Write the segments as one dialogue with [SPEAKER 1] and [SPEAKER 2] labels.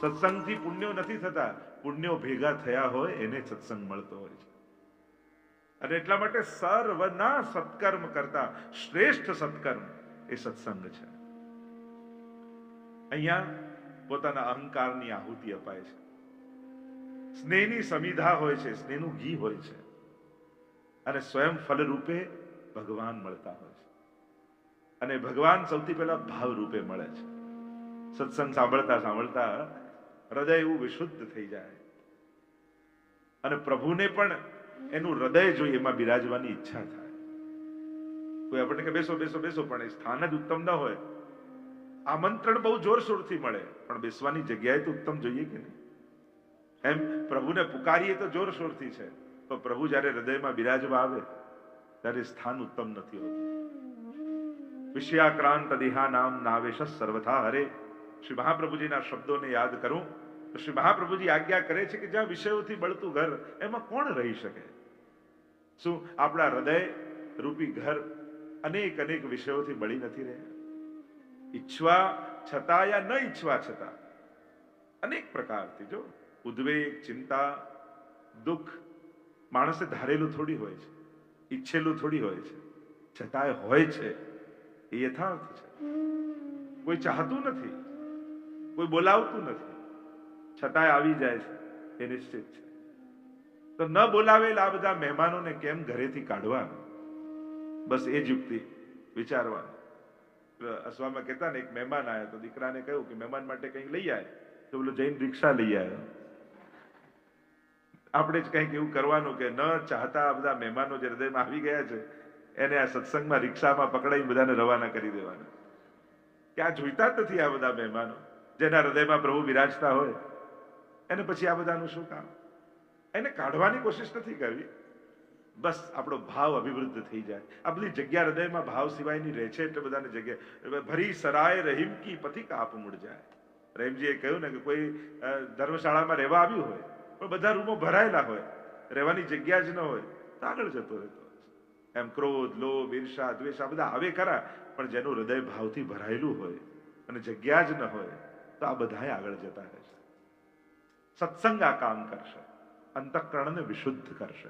[SPEAKER 1] સત્સંગથી પુણ્યો નથી થતા. પુણ્યો ભેગા થયા હોય, એને સત્સંગ મળતો હોય છે. અને એટલા માટે સર્વના સત્કર્મ કરતા, શ્રેષ્ઠ સત્કર્મ એ સત્સંગ છે. અહીંયા પોતાના અહંકારની આહુતિ અપાય છે. સ્નેહની સમિધા હોય છે, સ્નેહનું ઘી હોય છે. અને સ્વયં ફલરૂપે ભગવાન મળતા હોય છે. અને ભગવાન સૌથી પહેલા ભાવ રૂપે મળે છે. સત્સંગ સાંભળતા સાંભળતા હૃદય એવું વિશુદ્ધ થઈ જાય. અને પ્રભુને પણ એનું હૃદય જોઈએ, એમાં બિરાજવાની ઈચ્છા થાય. કોઈ આપણને કે બેસો બેસો બેસો, પણ એ સ્થાન જ ઉત્તમ ન હોય. આમંત્રણ બહુ જોરશોરથી મળે, પણ બેસવાની જગ્યાએ તો ઉત્તમ જોઈએ કે નહીં? એમ પ્રભુને પુકારીએ તો જોરશોરથી છે, પણ પ્રભુ જ્યારે હૃદયમાં બિરાજવા આવે, ત્યારે સ્થાન ઉત્તમ નથી હોતું. વિષયાક્રાંત દેહા નામ નાવેશ સર્વથા હરે. શ્રી મહાપ્રભુજીના શબ્દોને યાદ કરું. શ્રી મહાપ્રભુજી આજ્ઞા કરે છે કે જ્યાં વિષયોથી બળતું ઘર, એમાં કોણ રહી શકે? શું આપણા હૃદય રૂપી ઘર અનેક અનેક વિષયોથી બળી નથી રહ્યા? ઈચ્છવા છતાં યા ન ઈચ્છવા છતાં? અનેક પ્રકારથી, જો. ઉદ્વેગ, ચિંતા, દુઃખ, માણસે ધારેલું થોડી હોય છે, ઈચ્છેલું થોડી હોય છે, છતાંય હોય છે, એ યથાર્થ છે. કોઈ ચાહતું નથી, કોઈ બોલાવતું નથી છતાંય આવી જાય છે, એ નિશ્ચિત છે. તો ન બોલાવેલા આ બધા મહેમાનોને કેમ ઘરેથી કાઢવાનું? બસ એ જ યુક્તિ વિચારવાની. અસવામાં કહેતા ને, એક મહેમાન આવ્યા તો દીકરાને કહ્યું કે, મહેમાન માટે કંઈક લઈ આવે તો બોલો જૈન રિક્ષા લઈ આવ્યો આપણે જ કંઈક એવું કરવાનું કે ન ચાહતા આ બધા મહેમાનો જે હૃદયમાં આવી ગયા છે, એને આ સત્સંગમાં રિક્ષામાં પકડાઈ બધાને રવાના કરી દેવાના. કે આ જોઈતા જ નથી આ બધા મહેમાનો, જેના હૃદયમાં પ્રભુ બિરાજતા હોય. એને પછી આ બધાનું શું કામ? એને કાઢવાની કોશિશ નથી કરવી. બસ આપણો ભાવ અભિવૃદ્ધ થઈ જાય. આ બધી જગ્યા હૃદયમાં ભાવ સિવાયની રહે છે એટલે બધાને જગ્યા ભરી સરાય રહીમ કી પથિક આપ મૂળ જાય. રહીમજીએ કહ્યું ને કે કોઈ ધર્મશાળામાં રહેવા આવ્યું હોય, પણ બધા રૂમો ભરાયેલા હોય, રહેવાની જગ્યા જ ન હોય, તો આગળ જતો રહેતો એમ ક્રોધ, લોભ, ઈર્ષા, દ્વેષ, આ બધા આવે ખરા, પણ જેનું હૃદય ભાવથી ભરાયેલું હોય અને જગ્યા જ ન હોય, તો આ બધાએ આગળ જતા રહેશે સત્સંગ આ કામ કરશે અંતઃકરણને વિશુદ્ધ કરશે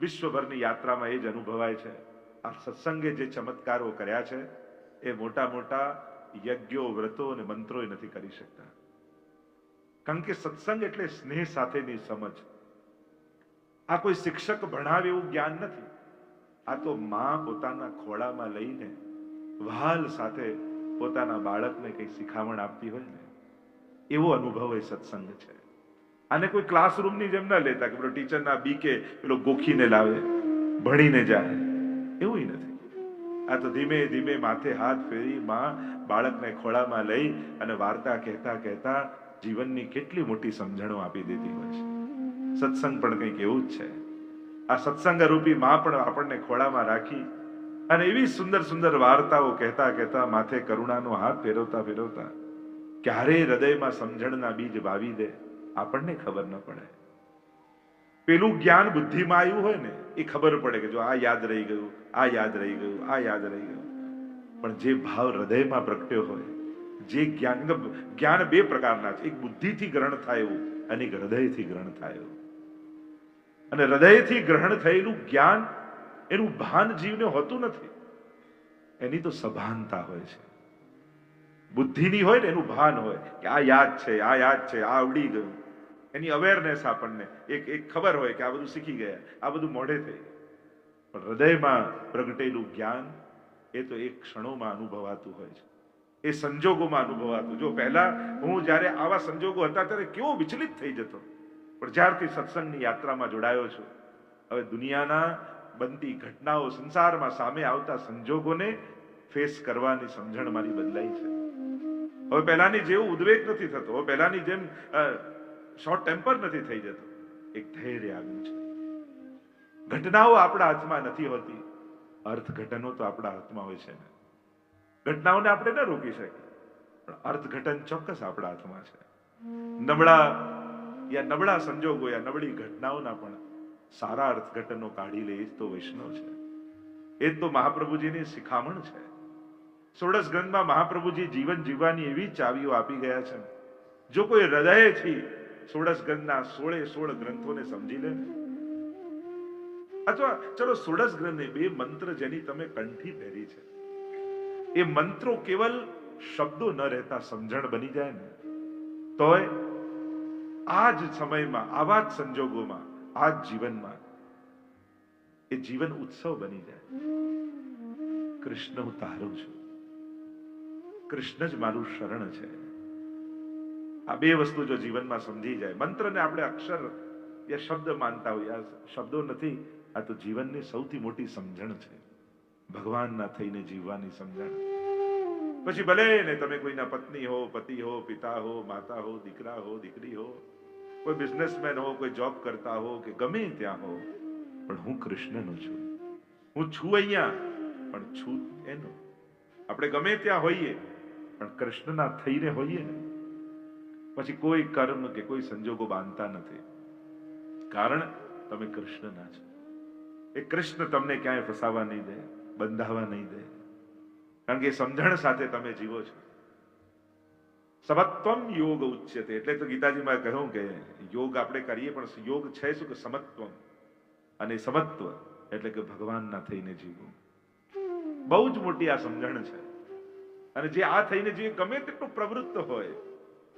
[SPEAKER 1] વિશ્વભરની યાત્રામાં એ જ અનુભવાય છે. આ સત્સંગે જે ચમત્કારો કર્યા છે, એ મોટા મોટા યજ્ઞો, વ્રતો અને મંત્રો એ નથી કરી શકતા. કારણ કે સત્સંગ એટલે સ્નેહ સાથેની સમજ. આ કોઈ શિક્ષક ભણાવે એવું જ્ઞાન નથી. આ તો મા પોતાના ખોળામાં લઈને વહાલ સાથે પોતાના બાળકને કઈ શિખામણ આપતી હોય ને, એવો અનુભવ એ સત્સંગ છે. આને કોઈ ક્લાસરૂમની જેમ ના લેતા કે પેલો ટીચરના બીકે પેલો ગોખીને લાવે, ભણીને જાય. એવું નથી. આ તો ધીમે ધીમે માથે હાથ ફેરી માં બાળકને ખોળામાં લઈ અને વાર્તા કહેતા કહેતા જીવનની કેટલી મોટી સમજણો આપી દેતી હોય છે. સત્સંગ પણ કંઈક એવું જ છે. આ સત્સંગ રૂપી માં પણ આપણને ખોળામાં રાખી અને એવી સુંદર સુંદર વાર્તાઓ કહેતા કહેતા માથે કરુણાનો હાથ ફેરવતા ફેરવતા ક્યારે હૃદયમાં સમજણના બીજ વાવી દે. આપણને ખબર ન પડે. પેલું જ્ઞાન બુદ્ધિમાં આવ્યું હોય ને, એ ખબર પડે કે જો આ યાદ રહી ગયું, આ યાદ રહી ગયું, આ યાદ રહી ગયું. પણ જે ભાવ હૃદયમાં પ્રગટ્યો હોય, જે જ્ઞાન જ્ઞાન બે પ્રકારના છે. એક બુદ્ધિથી ગ્રહણ થાય એવું, અને એક હૃદયથી ગ્રહણ થાય એવું. અને હૃદયથી ગ્રહણ થયેલું જ્ઞાન, એનું ભાન જીવને હોતું નથી. એની તો સભાનતા હોય છે. બુદ્ધિની હોય ને, એનું ભાન હોય કે આ યાદ છે, આ યાદ છે, આ આવડી ગયું. એની અવેરનેસ આપણને. એક એક ખબર હોય કે આ બધું શીખી ગયા, આ બધું મોઢે થઈ પણ હૃદયમાં પ્રગટેલું જ્ઞાન એ તો એક ક્ષણોમાં અનુભવાતું હોય છે. એ સંજોગોમાં અનુભવાતું. જો પહેલા હું જ્યારે આવા સંજોગો હતા ત્યારે કેવો વિચલિત થઈ જતો. પણ જ્યારથી સત્સંગની યાત્રામાં જોડાયો છું, હવે દુનિયાના બનતી ઘટનાઓ સંસારમાં સામે આવતા સંજોગોને ફેસ કરવાની સમજણ મારી બદલાઈ છે. હવે પહેલાની જેવું ઉદ્વેગ નથી થતો. હવે પહેલાની જેમ શોર્ટ ટેમ્પર નથી થઈ જતો. એક ધૈર્ય આવ્યું છે. ઘટનાઓ આપણા હાથમાં નથી હોતી. અર્થઘટનો તો આપણા હાથમાં હોય છે ને. ઘટનાઓને આપણે ન રોકી શકીએ. પણ અર્થઘટન ચોક્કસ આપણા હાથમાં છે. નબળા યા નબળા સંજોગો યા નબળી ઘટનાઓના પણ સારા અર્થઘટનો કાઢી લે એ જ તો વૈષ્ણવ છે. એ તો મહાપ્રભુજીની શિખામણ છે. સોળસ ગ્રંથમાં મહાપ્રભુજી જીવન જીવવાની એવી ચાવીઓ આપી ગયા છે. જો કોઈ હૃદયથી સોળસ ગ્રંથના સોળે સોળ ગ્રંથોને સમજી લે. અથવા ચલો સોળસ ગ્રંથ બે મંત્ર જેની તમે કંઠી પહેરી છે. એ મંત્રો કેવલ શબ્દો ન રહેતા સમજણ બની જાય ને. તોય આ જ સમયમાં, આવા જ સંજોગોમાં આ જ જીવનમાં એ જીવન ઉત્સવ બની જાય. કૃષ્ણ હું તારું છું. કૃષ્ણ જ મારું શરણ છે. આ બે વસ્તુ જો જીવનમાં સમજી જાય. મંત્રને આપણે અક્ષર યા શબ્દ માનતા હોય આ શબ્દો નથી, આ તો જીવનની સૌથી મોટી સમજણ છે. ભગવાનના થઈને જીવવાની સમજણ. પછી ભલે ને તમે કોઈના પત્ની હો, પતિ હો, પિતા હો, માતા હો, દીકરા હો, દીકરી હો, કોઈ બિઝનેસમેન હો, કોઈ જોબ કરતા હો, કે ગમે ત્યાં હો, પણ હું કૃષ્ણનો છું. હું છું અહીંયા, પણ છું એનો. આપણે ગમે ત્યાં હોઈએ, પણ કૃષ્ણના થઈને હોઈએ. ને પછી કોઈ કર્મ કે કોઈ સંજોગો બાંધતા નથી. કારણ તમે કૃષ્ણના છો. એ કૃષ્ણ તમને ક્યાંય ફસાવા નહીં દે, બંધાવા નહીં દે. કારણ કે સમજણ સાથે તમે જીવો છો. સમત્વમ યોગ ઉચ્યતે. એટલે તો ગીતાજીમાં કહ્યું કે યોગ આપણે કરીએ, પણ યોગ છે શું કે સમત્વમ? અને સમત્વ એટલે કે ભગવાનના થઈને જીવવું. બહુ જ મોટી આ સમજણ છે. અને જે આ થઈને જે ગમે તેટલું પ્રવૃત્ત હોય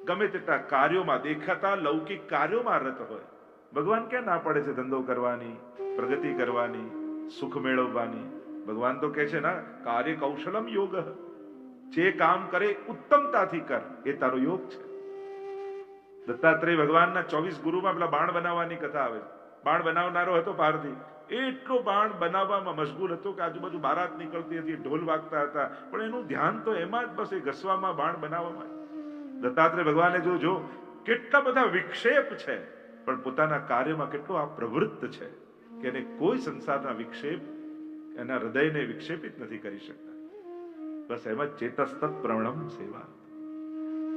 [SPEAKER 1] ગમે તેટલા કાર્યોમાં દેખાતા, લૌકિક કાર્યોમાં રત હોય. ભગવાન ક્યાં ના પડે છે ધંધો કરવાની, પ્રગતિ કરવાની, સુખ મેળવવાની? ભગવાન તો કહે છે, ના, કાર્ય કૌશલમ યોગ. જે કામ કરે ઉત્તમતાથી કર. એ તારો યોગ છે. દત્તાત્રેય ભગવાનના ચોવીસ ગુરુમાં પેલા બાણ બનાવવાની કથા આવે બાણ બનાવનારો હતો પારથી. એટલો બાણ બનાવવામાં મશગુલ હતો કે આજુબાજુ બારાત નીકળતી હતી, ઢોલ વાગતા હતા. પણ એનું ધ્યાન તો એમાં જ બસ, એ ઘસવામાં, બાણ બનાવવામાં દત્તાત્રેય ભગવાને જો જો કેટલા બધા વિક્ષેપ છે, પણ પોતાના કાર્યમાં કેટલો આ પ્રવૃત્ત છે કે એને કોઈ સંસારના વિક્ષેપ, એના હૃદયને વિક્ષેપિત નથી કરી શકતા. બસ એમાં ચેતસ્તત પ્રવણમ સેવા.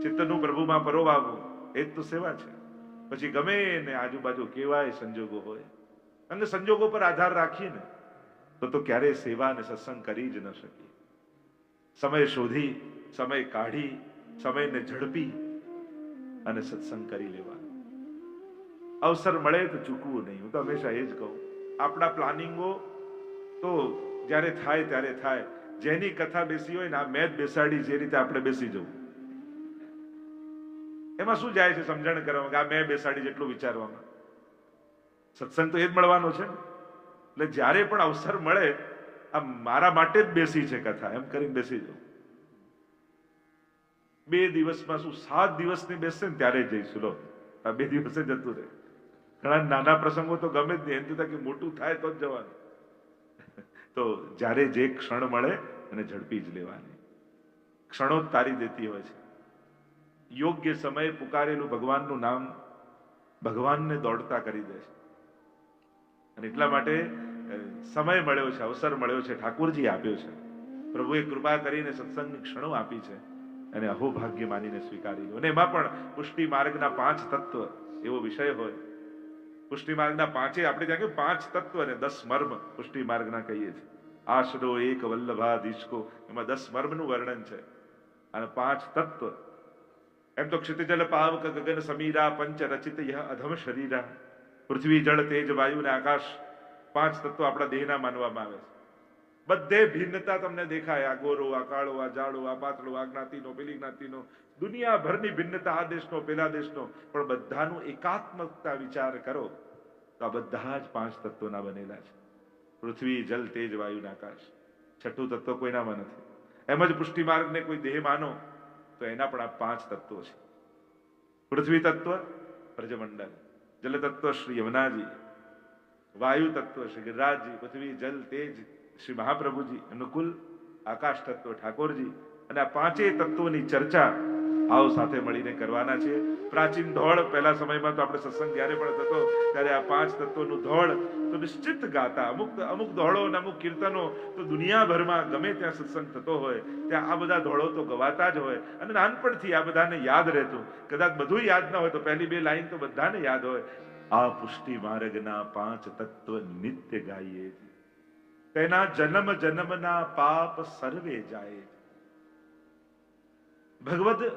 [SPEAKER 1] ચિત્તનું પ્રભુમાં પરોવાવું, એ જ તો સેવા છે. પછી ગમે ને આજુબાજુ કેવાય સંજોગો હોય, અને સંજોગો પર આધાર રાખીને, તો તો ક્યારેય સેવા અને સત્સંગ કરી જ ન શકીએ. સમય શોધી, સમય કાઢી સમયને ઝડપી અને સત્સંગ કરી લેવાનો. અવસર મળે તો ચૂકવું નહીં. હું તો હંમેશા એ જ કહું. આપણા પ્લાનિંગો તો જ્યારે થાય ત્યારે થાય. જેની કથા બેસી હોય ને આ મેં બેસાડી જે રીતે આપણે બેસી જવું. એમાં શું જાય છે સમજણ કરવામાં કે આ મેં બેસાડી જેટલું વિચારવામાં? સત્સંગ તો એ જ મળવાનો છે એટલે જ્યારે પણ અવસર મળે, આ મારા માટે જ બેસી છે કથા. એમ કરીને બેસી જાઉં બે દિવસમાં શું સાત દિવસની બેસશે ને ત્યારે જઈશું. લો, આ બે દિવસે જતું રહે. ઘણા નાના પ્રસંગો તો ગમે જ નહીં. એમ થતા કે મોટું થાય તો જ જવાનું. તો જ્યારે જે ક્ષણ મળે એને ઝડપી જ લેવાની. ક્ષણો જ તારી દેતી હોય છે. યોગ્ય સમયે પુકારેલું ભગવાનનું નામ ભગવાનને દોડતા કરી દે છે. અને એટલા માટે સમય મળ્યો છે, અવસર મળ્યો છે ઠાકોરજી આપ્યો છે. પ્રભુએ કૃપા કરીને સત્સંગની ક્ષણો આપી છે. અને અહોભાગ્ય માનીને સ્વીકારી લો અને એમાં પણ પુષ્ટિ માર્ગના પાંચ તત્વ એવો વિષય હોય. પુષ્ટિ માર્ગના પાંચે આપણે ત્યાં કે પાંચ તત્વ અને દસ મર્મ પુષ્ટિ માર્ગના કહીએ છીએ. આશરો એક વલ્લભાધીશકો. એમાં દસ મર્મનું વર્ણન છે. અને પાંચ તત્વ. એમ તો ક્ષિતિજલ પાવક ગગન સમીરા પંચ રચિત યહ અધમ શરીરા. પૃથ્વી જળ તેજ વાયુ અને આકાશ. પાંચ તત્વ આપણા દેહના માનવામાં આવે છે. બધે ભિન્નતા તમને દેખાય. આ ગોરો, આ કાળો, આ જાડો, આ પાતળો, આ જ્ઞાતિનો, પેલી જ્ઞાતિનો. દુનિયાભરની ભિન્નતા આ દેશનો, પેલા દેશનો. પણ બધાનું એકાત્મકતા વિચાર કરો તો આ બધા જ પાંચ તત્વોના બનેલા છે. પૃથ્વી, જલ, તેજ, વાયુ આકાશ. છઠ્ઠું તત્વ કોઈનામાં નથી. એમ જ પુષ્ટિ માર્ગને કોઈ દેહ માનો તો એના પણ આ પાંચ તત્વો છે. પૃથ્વી તત્વ પ્રજમંડળ જલ તત્વ શ્રી યમુનાજી. વાયુ તત્વ શ્રી ગિરરાજજી. પૃથ્વી, જલ, તેજ શ્રી મહાપ્રભુજી, અનુકૂલ આકાશ તત્વ ઠાકોરજી અને આ પાંચેય તત્વોની ચર્ચા આવો સાથે મળીને કરવાના છે. પ્રાચીન ધોળ પહેલા સમયમાં તો આપણે સત્સંગ જ્યારે પણ થતો ત્યારે આ પાંચ તત્વોનું ધોળ તો નિશ્ચિત ગાતા. અમુક અમુક ધોળો અને અમુક કીર્તનો તો દુનિયાભરમાં ગમે ત્યાં સત્સંગ થતો હોય, ત્યાં આ બધા ધોળો તો ગવાતા જ હોય અને નાનપણથી આ બધાને યાદ રહેતું. કદાચ બધું યાદ ન હોય તો પહેલી બે લાઈન તો બધાને યાદ હોય. આ પુષ્ટિ માર્ગના પાંચ તત્વ નિત્ય ગાઈએ તેના જન્મ જન્મના પાપ સર્વે જાય. ભગવદ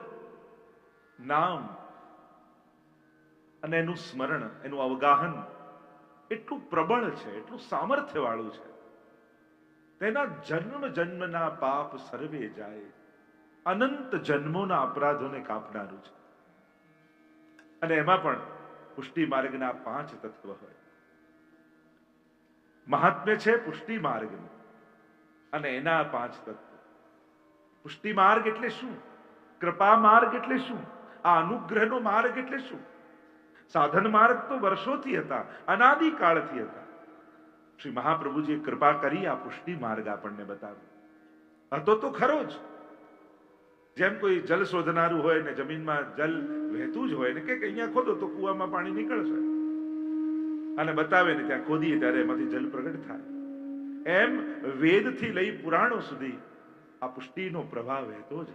[SPEAKER 1] નામ અને એનું સ્મરણ, એનું અવગાહન એટલું પ્રબળ છે, એટલું સામર્થ્ય વાળું છે. તેના જન્મ જન્મના પાપ સર્વે જાય. અનંત જન્મોના અપરાધોને કાપનારું છે. અને એમાં પણ પુષ્ટિ માર્ગના પાંચ તત્વ હોય. મહાત્મ્ય છે પુષ્ટિ માર્ગનું. અને એના પાંચ તત્વ. પુષ્ટિ માર્ગ એટલે શું? કૃપા માર્ગ એટલે શું? આ અનુગ્રહનો માર્ગ એટલે શું? સાધન માર્ગ તો વર્ષોથી હતા, અનાદિ કાળથી હતા. શ્રી મહાપ્રભુજીએ કૃપા કરી આ પુષ્ટિ માર્ગ આપણને બતાવ્યો હતો તો ખરો જ. જેમ કોઈ જલ શોધનારું હોય ને જમીનમાં જલ વહેતું જ હોય ને કે અહીંયા ખોદો તો કુવામાં પાણી નીકળશે. અને બતાવે ને ત્યાં ખોદીએ ત્યારે એમાંથી જલ પ્રગટ થાય. એમ વેદથી લઈ પુરાણો સુધી આ પુષ્ટિનો પ્રભાવ વહેતો જ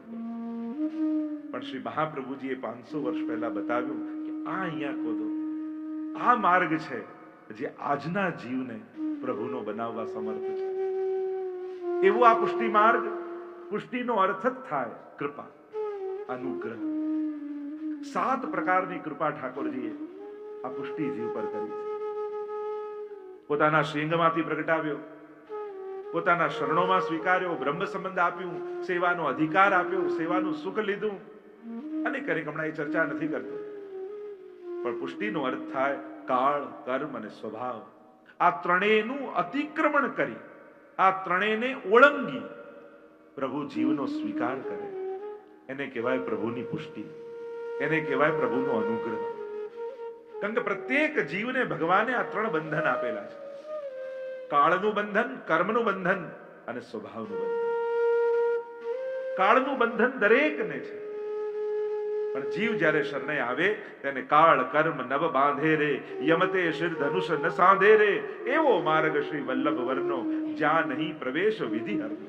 [SPEAKER 1] પણ શ્રી મહાપ્રભુજીએ પાંચસો વર્ષ પહેલા બતાવ્યું કે આ અહીંયા ખોદો. આ માર્ગ છે જે આજના જીવને પ્રભુનો બનાવવા સમર્થ છે. એવો આ પુષ્ટિ માર્ગ, પુષ્ટિનો અર્થ જ થાય કૃપા, અનુગ્રહ. સાત પ્રકારની કૃપા ઠાકોરજીએ આ પુષ્ટિ જીવ પર કરી છે. પોતાના શિંગમાંથી પ્રગટાવ્યો. પોતાના શરણોમાં સ્વીકાર્યો બ્રહ્મ સંબંધ આપ્યું, સેવાનો અધિકાર આપ્યો, સેવાનું સુખ લીધું. અને કરી હમણાં એ ચર્ચા નથી કરતો. પણ પુષ્ટિનો અર્થ થાય કાળ, કર્મ અને સ્વભાવ. આ ત્રણેયનું અતિક્રમણ કરી, આ ત્રણેયને ઓળંગી પ્રભુ જીવનો સ્વીકાર કરે. એને કહેવાય પ્રભુની પુષ્ટિ. એને કહેવાય પ્રભુનો અનુગ્રહ. કારણ કે પ્રત્યેક જીવને ભગવાને આ ત્રણ બંધન આપેલા છે. કાળનું બંધન, કર્મનું બંધન અને સ્વભાવનું બંધન. કાળનું બંધન દરેકને છે. પણ જીવ જ્યારે શરણે આવે, તેને કાળ, કર્મ, નવ બાંધે રે, યમતે શિર ધનુષ ન સાંધે રે, એવો માર્ગ શ્રી વલ્લભ વર્ણો જ્યાં નહીં પ્રવેશ વિધિ હરનો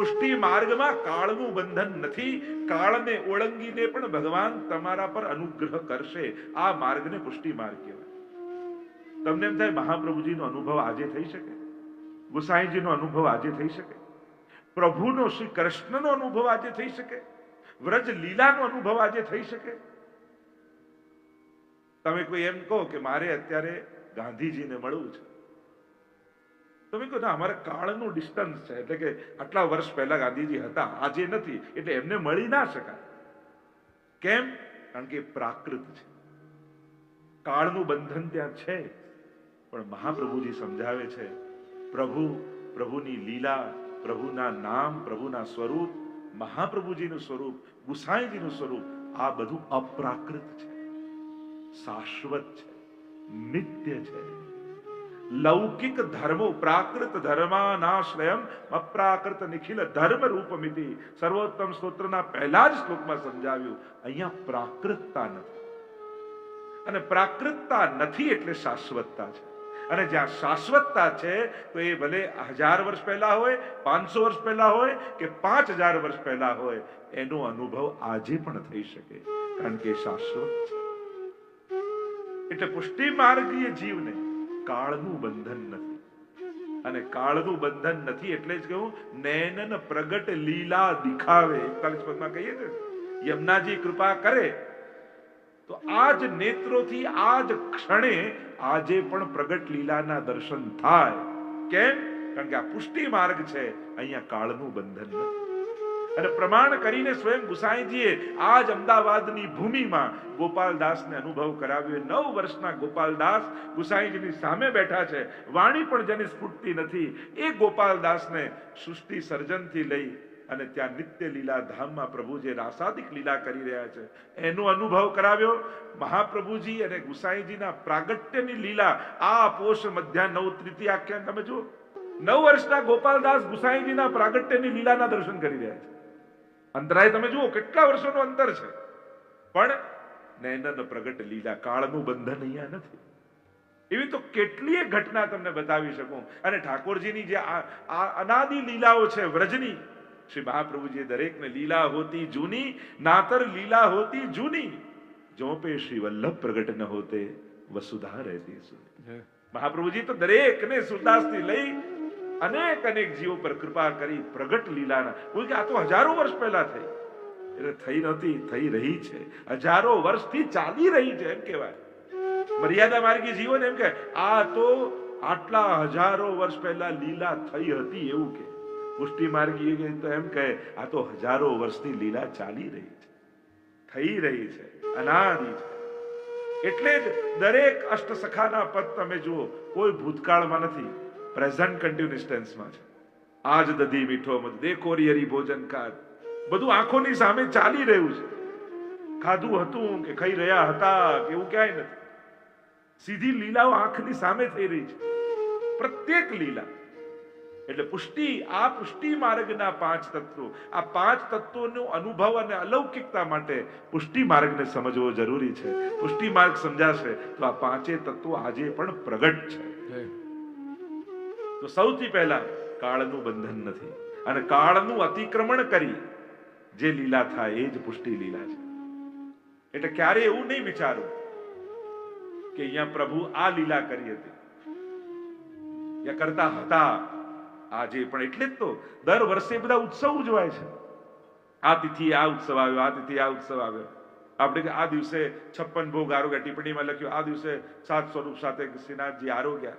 [SPEAKER 1] પુષ્ટિ માર્ગમાં કાળનું બંધન નથી. કાળને ઓળંગીને પણ ભગવાન તમારા પર અનુગ્રહ કરશે. આ માર્ગને પુષ્ટિ માર્ગ કહેવાય. તમને એમ થાય મહાપ્રભુજીનો અનુભવ આજે થઈ શકે? ગુસાઈજીનો અનુભવ આજે થઈ શકે? પ્રભુનો શ્રી કૃષ્ણનો અનુભવ આજે થઈ શકે? વ્રજ લીલાનો અનુભવ આજે થઈ શકે? તમે કોઈ એમ કહો કે મારે અત્યારે ગાંધીજીને મળવું છે. તમે કહો ના અમારે કાળનું ડિસ્ટન્સ છે. એટલે કે આટલા વર્ષ પહેલા ગાંધીજી હતા, આજે નથી, એટલે એમને મળી ના શકાય. કેમ? કારણ કે પ્રાકૃત છે. કાળનું બંધન ત્યાં છે, પણ મહાપ્રભુજી સમજાવે છે, પ્રભુ, પ્રભુની લીલા, પ્રભુના નામ, પ્રભુના સ્વરૂપ, મહાપ્રભુજીનું સ્વરૂપ, ગુસાઈજીનું સ્વરૂપ, આ બધું અપ્રાકૃત છે. શાશ્વત છે. નિત્ય છે. લૌકિક ધર્મો પ્રાકૃત ધર્માનાશ્રયમ અપ્રાકૃત નિખિલ ધર્મ રૂપમિતિ સર્વોત્તમ સ્તોત્રના પહેલા જ શ્લોકમાં સમજાવ્યું. અહીંયા પ્રાકૃતતા નથી. અને પ્રાકૃતતા નથી એટલે શાશ્વતતા છે. અને જ્યાં શાશ્વતતા છે, તો એ ભલે હજાર વર્ષ પહેલા હોય, પાંચસો વર્ષ પહેલા હોય કે પાંચ હજાર વર્ષ પહેલા હોય, એનો અનુભવ આજે પણ થઈ શકે. કારણ કે શાશ્વત છે. એટલે પુષ્ટિ માર્ગીય જીવને કાળનું બંધન નથી. અને કાળનું બંધન નથી એટલે જ કહ્યું નયનન પ્રગટ લીલા દિખાવે. એકતાલીસ પદમાં કહીએ ને, યમુનાજી કૃપા કરે. તો આજ નેત્રોથી આજ ક્ષણે આજે પણ પ્રગટ લીલાના દર્શન થાય. કેમ? કારણ કે આ પુષ્ટિ માર્ગ છે, અહીંયા કાળનું બંધન નથી. અને પ્રમાણ કરીને સ્વયં ગુસાઈજીએ આજ અમદાવાદની ભૂમિમાં ગોપાલદાસને અનુભવ કરાવ્યો. નવ વર્ષના ગોપાલદાસ ગુસાઈજીની સામે બેઠા છે. વાણી પણ જેની સ્ફૂટતી નથી. એ ગોપાલદાસને સૃષ્ટિ સર્જનથી લઈ અને ત્યાં નિત્ય લીલા ધામમાં પ્રભુ જે રાસાદિક લીલા કરી રહ્યા છે, એનો અનુભવ કરાવ્યો. મહાપ્રભુજી અને ગુસાઈજીના પ્રાગટ્યની લીલા આ પોષ મધ્યા નવ તૃતીય આખ્યાન તમે જુઓ. નવ વર્ષના ગોપાલદાસ ગુસાઈજીના પ્રાગટ્યની લીલાના દર્શન કરી રહ્યા છે. અંતરાય તમે જુઓ કેટલા વર્ષોનું અંતર છે. પણ નૈનન પ્રગટ લીલા કાળનું બંધન અહીંયા નથી. એવી તો કેટલીય ઘટના તમને બતાવી શકું. અને ઠાકોરજીની જે આ અનાદિ લીલાઓ છે વ્રજની શ્રી મહાપ્રભુજી દરેકને લીલા હોતી જૂની નાતર લીલા હોતી જૂની. જોપે શ્રી વલ્લભ પ્રગટ ન હોતે વસુધા રહેતી મહાપ્રભુજી તો દરેકને સુરદાસથી લઈ અનેક અનેક જીવો પર કૃપા કરી પ્રગટ લીલાના. કોઈ કે આ તો હજારો વર્ષ પહેલા થઈ. એટલે થઈ નથી થઈ રહી છે. હજારો વર્ષથી ચાલી રહી છે એમ કહેવાય. મર્યાદા માર્ગી જીવન એમ કે આ તો આટલા હજારો વર્ષ પહેલા લીલા થઈ હતી એવું કે. પુષ્ટિ માર્ગી તો એમ કહે, આ તો હજારો વર્ષની લીલા ચાલી રહી છે. થઈ રહી છે, અનાદિ છે. એટલે જ દરેક અષ્ટસખાના પદ તમે જુઓ, કોઈ ભૂતકાળમાં નથી. પ્રેઝન્ટ કન્ટિન્યુઅસ ટેન્સમાં છે. આજ દધી મીઠો મત દેખોરી હરી ભોજન કાર બધું આંખોની સામે ચાલી રહ્યું છે. ખાધું હતું કે ખાઈ રહ્યા હતા કે એવું ક્યાંય નથી. સીધી લીલાઓ આંખની સામે થઈ રહી છે. પ્રત્યેક લીલા. એટલે પુષ્ટિ, આ પુષ્ટિ માર્ગના પાંચ તત્વો. આ પાંચ તત્વોનો અનુભવ અને અલૌકિકતા માટે પુષ્ટિ માર્ગને સમજવો જરૂરી છે. પુષ્ટિ માર્ગ સમજાશે તો આ પાંચે તત્વો આજે પણ પ્રગટ છે. તો સૌથી પહેલા કાળનું બંધન નથી અને કાળનું અતિક્રમણ કરી જે લીલા થાય એ જ પુષ્ટિ લીલા છે. એટલે ક્યારે એવું નહીં વિચારું કે અહીંયા પ્રભુ આ લીલા કરી હતી. યા કરતા હતા. આજે પણ એટલે જ તો દર વર્ષે બધા ઉત્સવ ઉજવાય છે. આ તિથિ આ ઉત્સવ આવ્યો, આ તિથિ આ ઉત્સવ આવ્યો. આપણે આ દિવસે છપ્પન ભોગ આરોગ્ય ટિપ્પણીમાં લખ્યું, આ દિવસે સાત સ્વરૂપ સાથે શ્રીનાથજી આરોગ્યા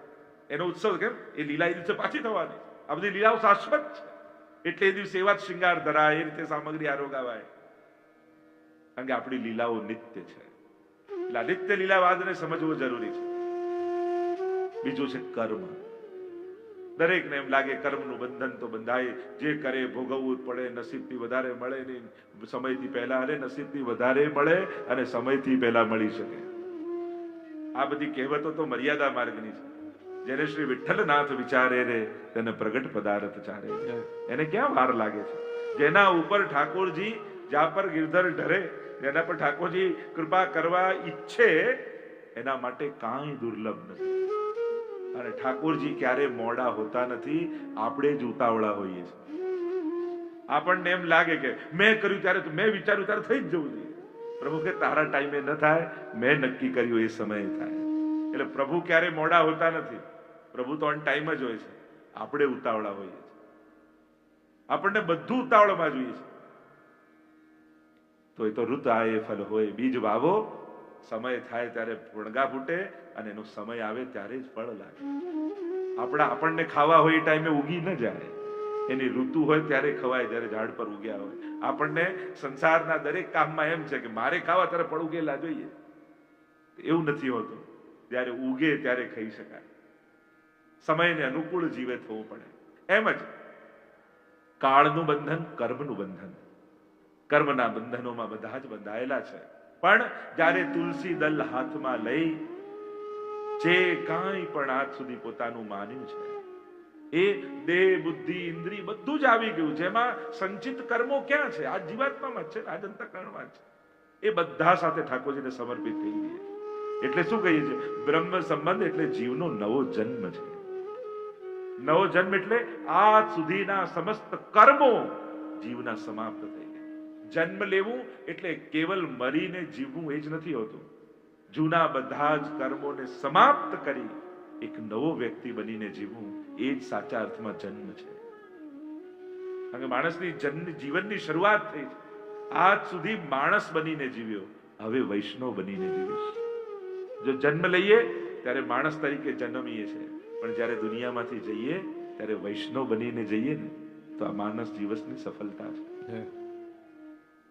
[SPEAKER 1] એનો ઉત્સવ કેમ? એ લીલા એ દિવસે પાછી થવાની. આ બધી લીલાઓ શાશ્વત છે. એટલે એ દિવસે એવા જ શૃંગાર ધરાય, એ રીતે સામગ્રી આરોગાવાય. કારણ કે આપણી લીલાઓ નિત્ય છે. એટલે નિત્ય લીલાવાદને સમજવું જરૂરી છે. બીજું છે કર્મ. દરેકને એમ લાગે કર્મનું બંધન તો બંધાય. જે કરે ભોગવવું જ પડે, નસીબથી વધારે મળે નહીં. સમયથી પહેલા અને નસીબથી વધારે મળે અને સમયથી પહેલા મળી શકે. આ બધી કહેવતો તો મર્યાદા માર્ગની છે. જેને શ્રી વિઠ્ઠલનાથ વિચારે રે તેને પ્રગટ પદાર્થ ચારે. એને ક્યાં વાર લાગે છે? જેના ઉપર ઠાકોરજી જ્યાં પર ગિરધર ઢરે, જેના પર ઠાકોરજી કૃપા કરવા ઈચ્છે, એના માટે કાંઈ દુર્લભ નથી. અને ઠાકોરજી ક્યારે મોડા હોતા નથી, આપણે જ ઉતાવળા હોઈએ છીએ. આપણને એમ લાગે કે મેં કર્યું ત્યારે મેં વિચાર્યું ત્યારે થઈ જ જવું જોઈએ. પ્રભુ કે તારા ટાઈમે ન થાય, મેં નક્કી કર્યું એ સમયે થાય. એટલે પ્રભુ ક્યારે મોડા હોતા નથી. પ્રભુ તો ઓન ટાઈમ જ હોય છે. આપણે ઉતાવળા હોઈએ છીએ. આપણને બધું ઉતાવળમાં જોઈએ છે. તો એ તો ઋત આ ફલ હોય. બીજ વાવો, સમય થાય ત્યારે ભણગા ફૂટે અને એનો સમય આવે ત્યારે જ ફળ લાગે. આપણા આપણને ખાવા હોય એ ટાઈમે ઉગી ન જાય. એની ઋતુ હોય ત્યારે ખવાય, જ્યારે ઝાડ પર ઉગ્યા હોય. આપણને સંસારના દરેક કામમાં એમ છે કે મારે ખાવા ત્યારે ફળ ઉગેલા જોઈએ. એવું નથી હોતું. જ્યારે ઉગે ત્યારે ખાઈ શકાય. સમયને અનુકૂળ જીવે થવું પડે. એમ જ કાળનું બંધન, કર્મનું બંધન. કર્મના બંધનોમાં બધા જ બંધાયેલા છે. પણ જ્યારે તુલસી દલ હાથમાં લઈ જે કાંઈ પણ આજ સુધી પોતાનું માન્યું છે, એ દેહ, બુદ્ધિ, ઇન્દ્રિય બધું જ આવી ગયું એમાં સંચિત કર્મો ક્યાં છે? આ જીવાત્મામાં છે આ અંતઃકરણમાં છે. એ બધા સાથે ઠાકોરજીને સમર્પિત થઈ ગઈ એટલે શું કહીએ છીએ? બ્રહ્મ સંબંધ એટલે જીવનો નવો જન્મ છે. નવો જન્મ એટલે આજ સુધીના સમસ્ત કર્મો જીવના સમાપ્ત થઈ ગયા. જન્મ લેવું એટલે કેવલ મરીને જીવવું એ જ નથી હોતું. જૂના બધા જ કર્મોને સમાપ્ત કરી એક નવો વ્યક્તિ બનીને જીવવું એ જ સાચા અર્થમાં જન્મ છે. કારણ કે માણસની જન્મ, જીવનની શરૂઆત થઈ છે. આજ સુધી માણસ બનીને જીવ્યો, હવે વૈષ્ણવ બનીને જીવીશ જો જન્મ લઈએ, ત્યારે માણસ તરીકે જન્મીએ છે પણ જ્યારે દુનિયામાંથી જઈએ ત્યારે વૈષ્ણવ બનીને જઈએ ને તો આ માનસ દિવસની સફળતા છે.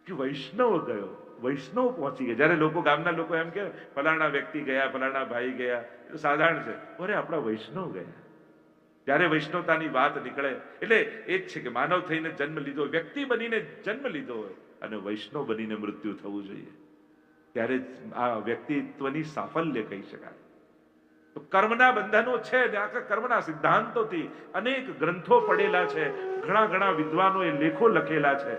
[SPEAKER 1] કે વૈષ્ણવ ગયો વૈષ્ણવ પહોંચી ગયા. જ્યારે લોકો ગામના લોકો એમ કે ફલાણા વ્યક્તિ ગયા ફલાણા ભાઈ ગયા. એ સાધારણ છે. અરે આપણા વૈષ્ણવ ગયા. જ્યારે વૈષ્ણવતાની વાત નીકળે એટલે એ જ છે કે માનવ થઈને જન્મ લીધો હોય, વ્યક્તિ બનીને જન્મ લીધો હોય અને વૈષ્ણવ બનીને મૃત્યુ થવું જોઈએ. ત્યારે આ વ્યક્તિત્વની સાફલ્ય કહી શકાય. કર્મના બંધનો છે ને આખા કર્મના સિદ્ધાંતોથી અનેક ગ્રંથો પડેલા છે. ઘણા ઘણા વિદ્વાનોએ લેખો લખેલા છે.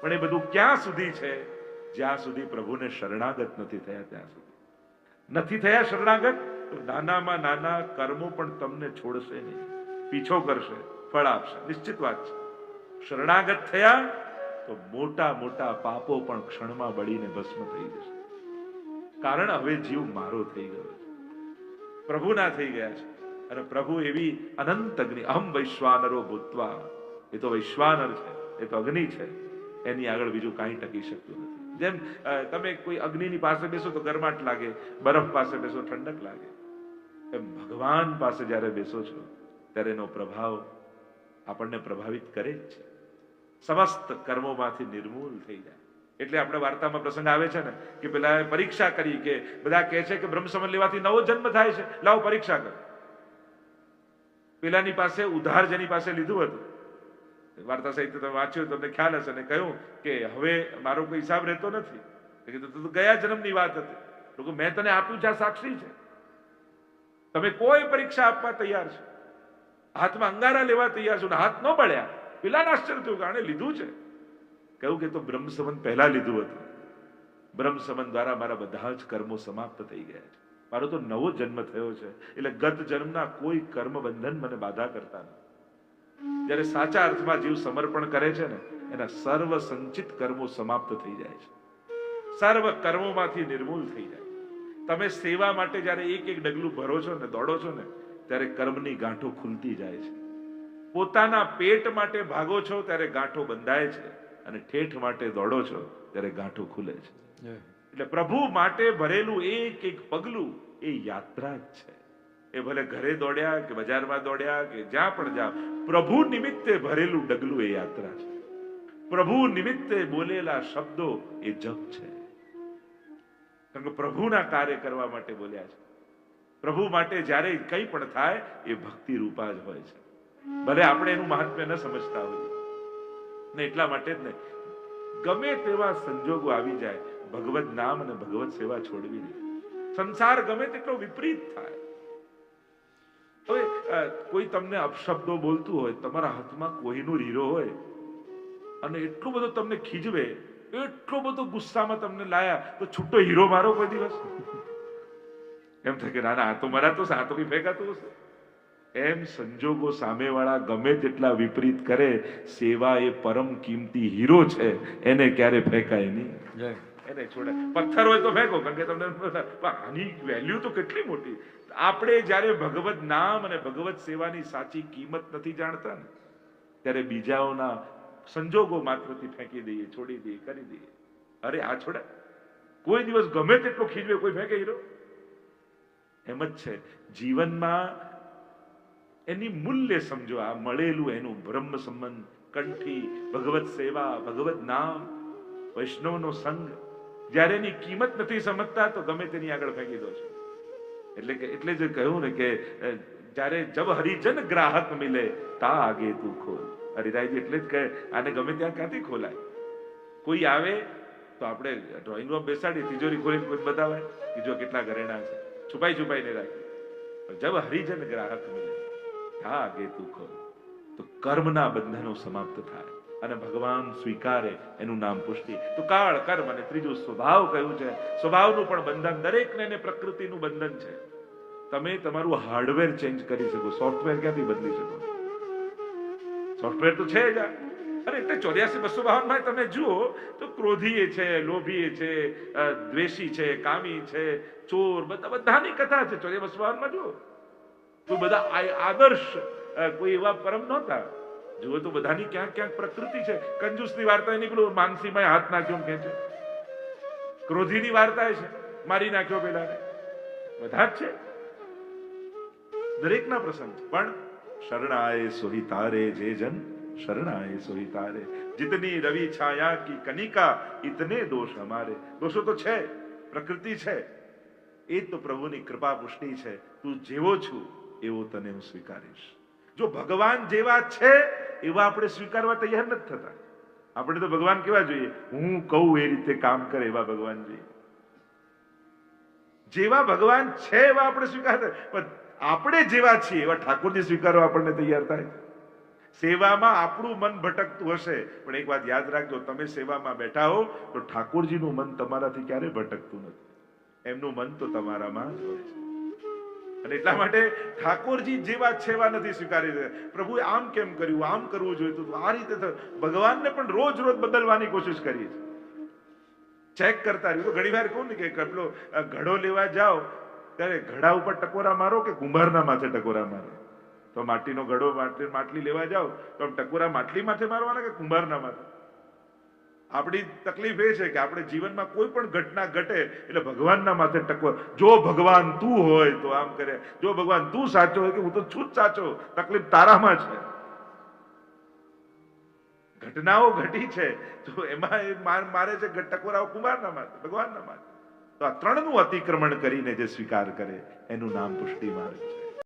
[SPEAKER 1] પણ એ બધું ક્યાં સુધી છે? જ્યાં સુધી પ્રભુને શરણાગત નથી થયા, ત્યાં સુધી. નથી થયા શરણાગત? તો નાનામાં નાના કર્મો પણ તમને છોડશે નહીં. પીછો કરશે, ફળ આપશે. નિશ્ચિત વાત છે. શરણાગત થયા તો મોટા મોટા પાપો પણ ક્ષણમાં બળીને ભસ્મ થઈ જશે. કારણ હવે જીવ મારો થઈ ગયો છે. પ્રભુના થઈ ગયા છે. અને પ્રભુ એવી અનંત અગ્નિ. અહમ વૈશ્વાનરો ભૂતવા. એ તો વૈશ્વાનર છે. એ તો અગ્નિ છે. એની આગળ બીજું કાંઈ ટકી શકતું નથી. જેમ તમે કોઈ અગ્નિની પાસે બેસો તો ગરમાટ લાગે. બરફ પાસે બેસો ઠંડક લાગે. એમ ભગવાન પાસે જ્યારે બેસો છો, ત્યારે એનો પ્રભાવ આપણને પ્રભાવિત કરે જ છે. સમસ્ત કર્મોમાંથી નિર્મૂલ થઈ જાય. એટલે આપણે વાર્તામાં પ્રસંગ આવે છે ને, કે પેલા પરીક્ષા કરી કે બધા કહે છે કે બ્રહ્મ લેવાથી નવો જન્મ થાય છે. લાવો પરીક્ષા કર. પેલાની પાસે ઉધાર જેની પાસે લીધું હતું. વાર્તા સાહિત્ય તમે વાંચ્યું તમને ખ્યાલ હશે ને કહ્યું કે હવે મારો કોઈ હિસાબ રહેતો નથી. કીધું, "તો ગયા જન્મની વાત હતી. લોકો મેં તને આપ્યું છે આ સાક્ષી છે. તમે કોઈ પરીક્ષા આપવા તૈયાર છો. હાથમાં અંગારા લેવા તૈયાર છો હાથ ન બળ્યા. પેલા આશ્ચર્ય થયું કારણે લીધું છે. કહ્યું કે તો બ્રહ્મ સંબંધ પહેલા લીધું હતું. બ્રહ્મ સંબંધ દ્વારા મારા બધા જ કર્મો સમાપ્ત થઈ ગયા છે. મારો તો નવો જન્મ થયો છે. એટલે ગત જન્મના કોઈ કર્મ બંધન મને બાધા કરતા નથી. જ્યારે સાચા અર્થમાં જીવ સમર્પણ કરે છે ને, એના સર્વ સંચિત કર્મો સમાપ્ત થઈ જાય છે. સર્વ કર્મોમાંથી નિર્મૂલ થઈ જાય. તમે સેવા માટે જ્યારે એક એક ડગલું ભરો છો ને, દોડો છો ને, ત્યારે કર્મની ગાંઠો ખુલતી જાય છે. પોતાના પેટ માટે ભાગો છો, ત્યારે ગાંઠો બંધાય છે. અને ઠેઠ માટે દોડો છો ત્યારે ગાંઠો ખુલે છે. એટલે પ્રભુ માટે ભરેલું એક એક પગલું એ યાત્રા જ છે. એ ભલે ઘરે દોડ્યા કે બજારમાં દોડ્યા કે જ્યાં પણ જા પ્રભુ નિમિત્તે ભરેલું ડગલું એ યાત્રા છે. પ્રભુ નિમિત્તે બોલેલા શબ્દો એ જપ છે. કારણ કે પ્રભુના કાર્ય કરવા માટે બોલ્યા છે. પ્રભુ માટે જ્યારે કંઈ પણ થાય એ ભક્તિ રૂપા જ હોય છે. ભલે આપણે એનું મહાત્મ્ય ન સમજતા હોઈએ ને એટલા માટે જ ને. ગમે તેવા સંજોગો આવી જાય, ભગવત નામ અને ભગવત સેવા છોડવી નહીં. સંસાર ગમે તેટલો વિપરીત થાય. હવે કોઈ તમને અપશબ્દો બોલતું હોય, તમારા હાથમાં કોઈનું હીરો હોય, અને એટલો બધો તમને ખીજવે, એટલો બધો ગુસ્સામાં તમને લાયા, તો છૂટો હીરો મારો કોઈ દિવસ? એમ થાય કે, ના ના, આ તો મરાતો હશે આ તો કઈ ફેંકાતું હશે એમ સંજોગો સામેવાળા ગમે તેટલા વિપરીત કરે સેવા એ પરમ કિંમતી હીરો છે એને ક્યારે ફેંકાય નહીં. એને છોડે. પથ્થર હોય તો ફેંકો કારણ કે તમને આની વેલ્યુ તો કેટલી મોટી. આપણે જ્યારે ભગવત નામ અને ભગવત સેવાની સાચી કિંમત નથી જાણતા ને ત્યારે બીજાઓના સંજોગો માત્રથી ફેંકી દઈએ છોડી દઈએ કરી દઈએ. અરે આ છોડે. કોઈ દિવસ ગમે તેટલો ખીજવે કોઈ ફેંકે હીરો. એમ જ છે. જીવનમાં એની મૂલ્ય સમજો. આ મળેલું એનું બ્રહ્મ સંબંધ, કંઠી, ભગવત સેવા, ભગવત નામ, વૈષ્ણવનો સંગ. જ્યારે એની કિંમત નથી સમજતા, તો ગમે તેની આગળ ફેંકી દો છો. એટલે કે, એટલે જે કહ્યું ને કે જ્યારે જબ હરિજન ગ્રાહક મિલે તા આગે તું ખોલ. હરિરાયજી એટલે જ કહે આને ગમે ત્યાં ક્યાંથી ખોલાય? કોઈ આવે, તો આપણે ડ્રોઈંગ રૂમ બેસાડી તિજોરી ખોલીને કોઈ બતાવે, કે જો કેટલા ઘરેણા છે. છુપાઈ છુપાઈને રાખી. જબ હરિજન ગ્રાહક મિલે તા દુઃખ તો કર્મના બંધનો સમાપ્ત થાય અને ભગવાન સ્વીકારે એનું નામ પુષ્ટિ. તો કાળ કર્મ અને ત્રીજું સ્વભાવ કયું છે? સ્વભાવનું પણ બંધન દરેકને એને પ્રકૃતિનું બંધન છે. તમે તમારું હાર્ડવેર ચેન્જ કરી શકો. સોફ્ટવેર ક્યાંથી બદલી શકો? સોફ્ટવેર તો છે જ અરે એટલે ચોર્યાસી બસો બાવનમાં તમે જુઓ, તો ક્રોધીએ છે લોભીએ છે દ્વેષી છે, કામી છે, ચોર, બધા બધાની કથા છે. ચોર્યા બસો બાવનમાં જુઓ. તો બધા આદર્શ કોઈ એવા પરમ નહોતા. જુઓ તો બધાની ક્યાંક ક્યાંક પ્રકૃતિ છે. કંજૂસની વાર્તા એની પેલું માનસીમાં હાથ નાખ્યો કે છે. ક્રોધીની વાર્તા છે, મારી નાખ્યો પેલા બધા જ છે. દરેકના પ્રસંગ પણ શરણાએ સોહી તારે જે જન, શરણાએ સોહી તારે. જીતની રવિ છાયા કી કનિકા, ઇતને દોષ હમારે દોષો તો છે, પ્રકૃતિ છે. એ તો પ્રભુની કૃપા પુષ્ટિ છે. તું જેવો છું એવો તને હું સ્વીકારીશ. જો ભગવાન જેવા છે, એવા આપણે સ્વીકારવા તૈયાર નથી થતા. આપણે તો ભગવાન કેવા જોઈએ? હું કહું એ રીતે કામ કરે એવા ભગવાન જોઈએ. જેવા ભગવાન છે એવા આપણે સ્વીકારતા. પણ આપણે જેવા છીએ એવા ઠાકોરજી સ્વીકારવા આપણને તૈયાર થાય. સેવામાં આપણું મન ભટકતું હશે. પણ એક વાત યાદ રાખજો, તમે સેવામાં બેઠા હો, તો ઠાકોરજીનું મન તમારાથી ક્યારે ભટકતું નથી. એમનું મન તો તમારામાં જ હોય છે. અને એટલા માટે ઠાકોરજી જેવા છેવા નથી સ્વીકારી રહ્યા. પ્રભુએ આમ કેમ કર્યું? આમ કરવું જોઈતું આ રીતે ભગવાનને પણ રોજ રોજ બદલવાની કોશિશ કરીએ છીએ. ચેક કરતા રહ્યું ઘણી વાર કહું ને કે પેલો ઘડો લેવા જાઓ, ત્યારે ઘડા ઉપર ટકોરા મારો કે કુંભારના માથે ટકોરા મારો? તો માટીનો ઘડો માટલી લેવા જાઓ, તો ટકોરા માટલી માથે મારવાના કે કુંભારના માથે? આપણી તકલીફ એ છે કે આપણે જીવનમાં કોઈ પણ ઘટના ઘટે એટલે ભગવાનના માથે ટકવો. જો ભગવાન તું હોય તો આમ કરે. જો ભગવાન તું સાચો હોય કે હું તો છું જ સાચો, તકલીફ તારામાં છે. ઘટનાઓ ઘટી છે, તો એમાં મારે છે ટકોરાઓ કુમારના માથે, ભગવાનના માથે. તો આ ત્રણનું અતિક્રમણ કરીને જે સ્વીકાર કરે, એનું નામ પુષ્ટિ માર્ગ છે.